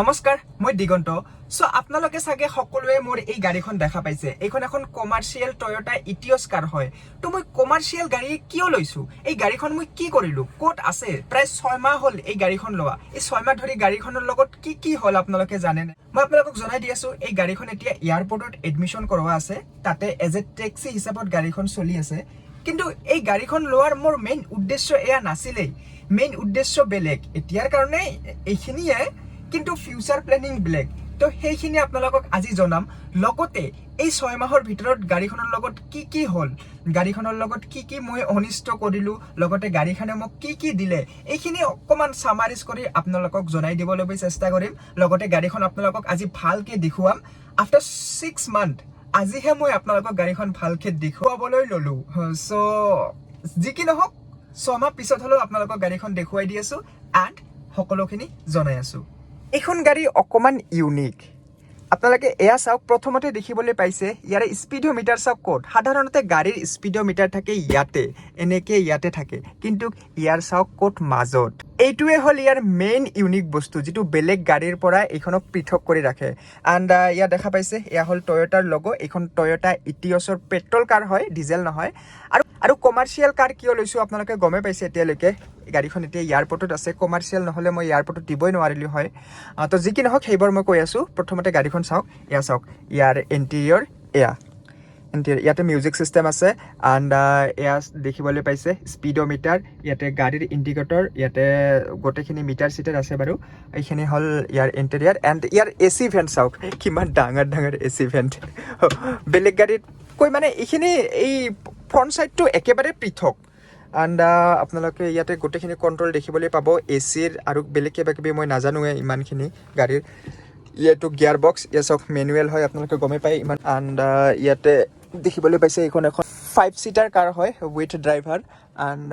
নমস্কাৰ, মই দিগন্ত। চ' আপোনালোকে চাগে সকলোৱে মোৰ এই গাড়ীখন দেখা পাইছে। এইখন এখন কমাৰ্চিয়েল টয়টা ইটিঅছ কাৰ হয়। ত' মই কমাৰ্চিয়েল গাড়ী কিয় লৈছো? এই গাড়ীখন মই কি কৰিলো? ক'ত আছে? প্ৰায় ছয়মাহ হ'ল এই গাড়ীখন লোৱা। এই ছয়মাহ ধৰি গাড়ীখনৰ লগত কি কি হ'ল আপোনালোকে জানেনে মই আপোনালোকক জনাই দি আছো, এই গাড়ীখন এতিয়া এয়াৰপৰ্টত এডমিশ্যন কৰোৱা আছে। তাতে এজ এ টেক্সি হিচাপত গাড়ীখন চলি আছে। কিন্তু এই গাড়ীখন লোৱাৰ মোৰ মেইন উদ্দেশ্য এয়া নাছিলেই। মেইন উদ্দেশ্য বেলেগ। এতিয়াৰ কাৰণে এইখিনিয়ে কিন্তু ফিউচাৰ প্লেনিং বেলেগ তো সেইখিনি আপোনালোকক আজি জনাম। লগতে এই ছয় মাহৰ ভিতৰত গাড়ীখনৰ লগত কি কি হ'ল? গাড়ীখনৰ লগত কি কি মই অনিষ্ট কৰিলোঁ? লগতে গাড়ীখনে মোক কি কি দিলে? এইখিনি অকণমান চামাৰিজ কৰি আপোনালোকক জনাই দিবলৈ চেষ্টা কৰিম। লগতে গাড়ীখন আপোনালোকক আজি ভালকৈ দেখুৱাম। আফটাৰ ছিক্স মান্থ আজিহে মই আপোনালোকক গাড়ীখন ভালকৈ দেখুৱাবলৈ ল'লোঁ। চ' যি কি নহওক, ছমাহ পিছত হ'লেও আপোনালোকক গাড়ীখন দেখুৱাই দি আছোঁ। এণ্ড সকলোখিনি জনাই আছোঁ। এইখন গাড়ী অকণমান ইউনিক আপোনালোকে এয়া চাওক, প্ৰথমতে দেখিবলৈ পাইছে, ইয়াৰে স্পীডোমিটাৰ চাওক ক'ত? সাধাৰণতে গাড়ীৰ স্পীডোমিটাৰ থাকে ইয়াতে, এনেকৈ ইয়াতে থাকে। কিন্তু ইয়াৰ চাওক ক'ত মাজত। এইটোৱে হ'ল ইয়াৰ মেইন ইউনিক বস্তু, যিটো বেলেগ গাড়ীৰ পৰা এইখনক পৃথক কৰি ৰাখে। এণ্ড ইয়াত দেখা পাইছে, এয়া হ'ল টয়টাৰ লগো এইখন টয়টা ইটিঅছৰ পেট্ৰল কাৰ হয় ডিজেল নহয়। আৰু আৰু কমাৰ্চিয়েল কাৰ কিয় লৈছোঁ আপোনালোকে গমেই পাইছে এতিয়ালৈকে? গাড়ীখন এতিয়া এয়াৰপৰ্টত আছে। কমাৰ্চিয়েল নহ'লে মই এয়াৰপৰ্টত দিবই নোৱাৰিলোঁ হয়। তো যি কি নহওক, সেইবোৰ মই কৈ আছোঁ। প্ৰথমতে গাড়ীখন চাওক। এয়া চাওক। ইয়াৰ ইণ্টেৰিয়ৰ এয়া। ইয়াতে মিউজিক ছিষ্টেম আছে। এণ্ড এয়া দেখিবলৈ পাইছে। স্পীডোমিটাৰ ইয়াতে গাড়ীৰ ইণ্ডিকেটৰ ইয়াতে গোটেইখিনি মিটাৰ চিটাৰ আছে বাৰু। এইখিনি হ'ল ইয়াৰ ইণ্টেৰিয়াৰ এণ্ড ইয়াৰ এ চি ভেণ্ট চাওক। কিমান ডাঙৰ ডাঙৰ এ চি ভেণ্ট বেলেগ গাড়ীত কৈ মানে এইখিনি, এই ফ্ৰণ্ট ছাইডটো একেবাৰে পৃথক। এণ্ড আপোনালোকে ইয়াতে গোটেইখিনি কণ্ট্ৰল দেখিবলৈ পাব। এ চিৰ আৰু বেলেগ কিবা কিবি মই নাজানোৱে ইমানখিনি গাড়ীৰ। ইয়াতো গিয়াৰ বক্স ইয়াত চাওক মেনুৱেল হয়, আপোনালোকে গমেই পায় ইমান। এণ্ড ইয়াতে দেখিবলৈ পাইছে এইখন এখন ফাইভ ছিটাৰ কাৰ হয় উইথ ড্ৰাইভাৰ এণ্ড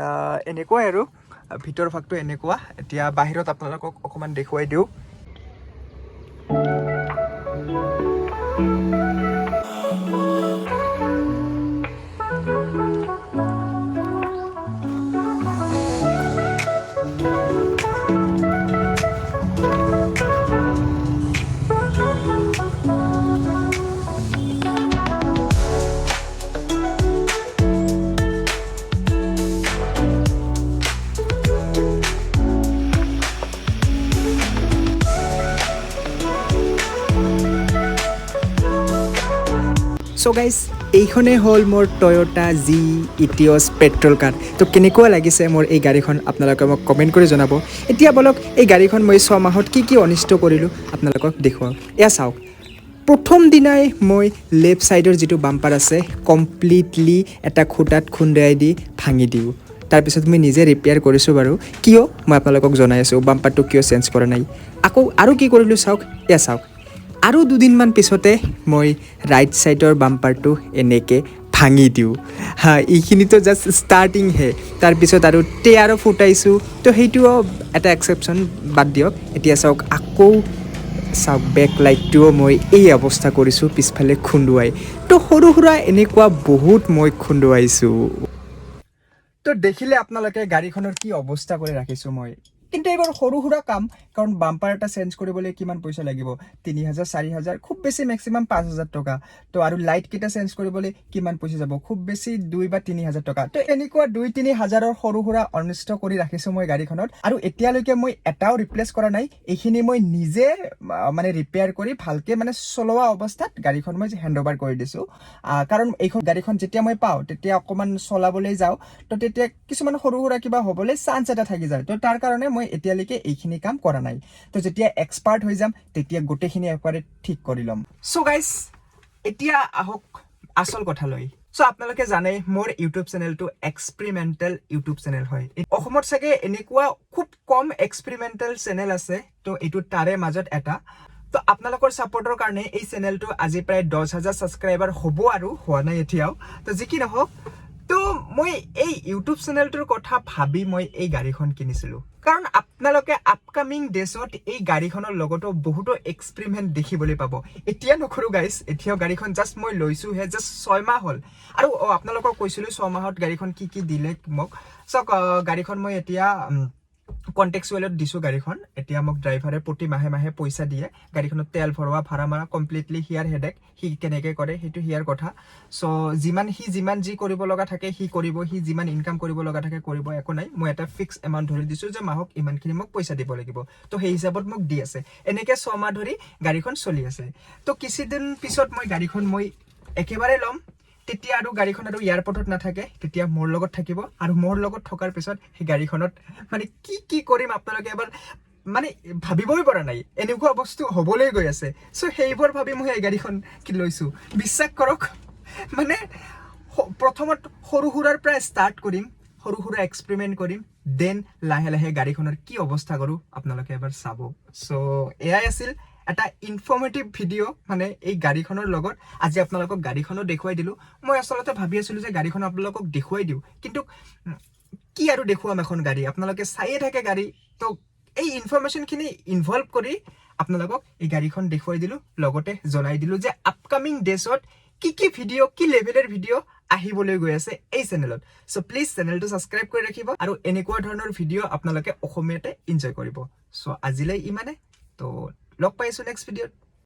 এনেকুৱাই আৰু। ভিতৰ ভাগটো এনেকুৱা। এতিয়া বাহিৰত আপোনালোকক অকণমান দেখুৱাই দিওঁ। চ' গাইজ এইখনেই হ'ল মোৰ টয়টা জি ইটিঅছ পেট্ৰল কাৰ তো কেনেকুৱা লাগিছে মোৰ এই গাড়ীখন? আপোনালোকে মোক কমেণ্ট কৰি জনাব। এতিয়া বলক, এই গাড়ীখন মই ছমাহত কি কি অনিষ্ট কৰিলোঁ আপোনালোকক দেখুৱাওঁ। এয়া চাওক। প্ৰথম দিনাই মই লেফ্ট ছাইডৰ যিটো বাম্পাৰ আছে কমপ্লিটলি এটা খুটাত খুন্দাই দি ভাঙি দিওঁ। তাৰপিছত মই নিজে ৰিপেয়াৰ কৰিছোঁ বাৰু। কিয়? মই আপোনালোকক জনাই আছোঁ। বাম্পাৰটো কিয় চেঞ্জ কৰা নাই? আকৌ আৰু কি কৰিলোঁ চাওক? এয়া চাওক। আৰু দুদিনমান পিছতে মই ৰাইট ছাইডৰ বাম্পাৰটো এনেকৈ ভাঙি দিওঁ। হা, এইখিনিতো জাষ্ট ষ্টাৰ্টিংহে তাৰপিছত আৰু টেয়াৰো ফুটাইছোঁ। তো সেইটোও এটা এক্সেপশ্যন বাদ দিয়ক। এতিয়া চাওক, আকৌ চাওক বেক লাইটটোও মই এই অৱস্থা কৰিছোঁ পিছফালে খুন্দুৱাই। তো সৰু সুৰা এনেকুৱা বহুত মই খুন্দুৱাইছোঁ। তো দেখিলে আপোনালোকে গাড়ীখনৰ কি অৱস্থা কৰি ৰাখিছোঁ মই? কিন্তু এইবাৰ সৰু সুৰা কাম, কাৰণ বাম্পাৰ এটা চেঞ্জ কৰিবলৈ কিমান পইচা লাগিব? তিনি হাজাৰ, চাৰি হাজাৰ, খুব বেছি মেক্সিমাম পাঁচ হাজাৰ টকা। তো আৰু লাইটকেইটা চেঞ্জ কৰিবলৈ কিমান পইচা যাব? খুব বেছি দুই বা তিনি হাজাৰ টকা। তো এনেকুৱা দুই, তিনি হাজাৰৰ সৰু সুৰা অনিষ্ট কৰি ৰাখিছোঁ মই গাড়ীখনত। আৰু এতিয়ালৈকে মই এটাও ৰিপ্লেচ কৰা নাই। এইখিনি মই নিজে মানে ৰিপেয়াৰ কৰি ভালকৈ মানে চলোৱা অৱস্থাত গাড়ীখন মই হেণ্ড অভাৰ কৰি দিছোঁ। কাৰণ এইখন গাড়ীখন যেতিয়া মই পাওঁ, তেতিয়া অকণমান চলাবলৈ যাওঁ। তো তেতিয়া কিছুমান সৰু সুৰা কিবা হ'বলৈ চান্স এটা থাকি যায়। তো তাৰ কাৰণে মই এতিয়ালৈকে এইখিনি কাম কৰা নাই। তো যেতিয়া এক্সপাৰ্ট হৈ যাম, তেতিয়া গোটেইখিনি একেবাৰে ঠিক কৰি ল'ম। চ' গাইজ এতিয়া আহক আচল কথালৈ। চ' আপোনালোকে জানে, মোৰ ইউটিউব চেনেলটো এক্সপেৰিমেণ্টেল ইউটিউব চেনেল হয়। অসমত চাগে এনেকুৱা খুব কম এক্সপেৰিমেণ্টেল চেনেল আছে, তো এইটো তাৰে মাজত এটা। তো আপোনালোকৰ ছাপৰ্টৰ কাৰণে এই চেনেলটো আজি প্ৰায় দহ হাজাৰ ছাবস্ক্ৰাইবাৰ হ'ব আৰু হোৱা নাই এতিয়াও। তো যি কি নহওক মই এই ইউটিউব চেনেলটোৰ কথা ভাবি মই এই গাড়ীখন কিনিছিলোঁ। কাৰণ আপোনালোকে আপকামিং ডেজত এই গাড়ীখনৰ লগতো বহুতো এক্সপেৰিমেণ্ট দেখিবলৈ পাব। এতিয়া নকৰোঁ গাইজ এতিয়াও গাড়ীখন জাষ্ট মই লৈছোঁহে জাষ্ট ছয়মাহ হ'ল। আৰু আপোনালোকক কৈছিলোঁ ছমাহত গাড়ীখন কি কি দিলে মোক। চাওক গাড়ীখন মই এতিয়া কণ্টেক্সুৱেলত দিছোঁ গাড়ীখন, এতিয়া মোক ড্ৰাইভাৰে প্ৰতি মাহে মাহে পইচা দিয়ে, গাড়ীখনত তেল ভৰোৱা, ভাড়া মাৰা কমপ্লিটলি হিয়াৰ হেডেক সি কেনেকৈ কৰে সেইটো হিয়াৰ কথা। চ' যিমান সি যিমান যি কৰিব লগা থাকে, সি কৰিব, সি যিমান ইনকাম কৰিব লগা থাকে, কৰিব একো নাই। মই এটা ফিক্স এমাউণ্ট ধৰি দিছোঁ যে মাহক ইমানখিনি মোক পইচা দিব লাগিব। তো সেই হিচাপত মোক দি আছে। এনেকৈ ছমাহ ধৰি গাড়ীখন চলি আছে। তো কিছুদিন পিছত মই গাড়ীখন মই একেবাৰে ল'ম। তেতিয়া আৰু গাড়ীখন আৰু এয়াৰপৰ্টত নাথাকে, তেতিয়া মোৰ লগত থাকিব আৰু মোৰ লগত থকাৰ পিছত সেই গাড়ীখনত মানে কি কি কৰিম আপোনালোকে এবাৰ মানে ভাবিবই পৰা নাই, এনেকুৱা বস্তু হ'বলৈ গৈ আছে। চ' সেইবোৰ ভাবি মই এই গাড়ীখন কি লৈছোঁ। বিশ্বাস কৰক মানে প্ৰথমত সৰু সুৰাৰ পৰা ষ্টাৰ্ট কৰিম, সৰু সুৰা এক্সপেৰিমেণ্ট কৰিম দেন লাহে লাহে গাড়ীখনৰ কি অৱস্থা কৰোঁ আপোনালোকে এবাৰ চাব। চ' এয়াই আছিল এটা ইনফৰ্মেটিভ ভিডিঅ' মানে এই গাড়ীখনৰ লগত। আজি আপোনালোকক গাড়ীখনো দেখুৱাই দিলোঁ। মই আচলতে ভাবি আছিলোঁ যে গাড়ীখন আপোনালোকক দেখুৱাই দিওঁ। কিন্তু কি আৰু দেখুৱাম এখন গাড়ী? আপোনালোকে চায়ে থাকে গাড়ী। তো এই ইনফৰমেশ্যনখিনি ইনভলভ কৰি আপোনালোকক এই গাড়ীখন দেখুৱাই দিলোঁ। লগতে জনাই দিলোঁ যে আপকামিং ডেজত কি কি ভিডিঅ' কি লেভেলৰ ভিডিঅ' আহিবলৈ গৈ আছে এই চেনেলত চ' প্লিজ চেনেলটো ছাবস্ক্ৰাইব কৰি ৰাখিব আৰু এনেকুৱা ধৰণৰ ভিডিঅ' আপোনালোকে অসমীয়াতে এনজয় কৰিব। চ' আজিলৈ ইমানে। তো লগ পাইছোঁ নেক্সট ভিডিঅ'ত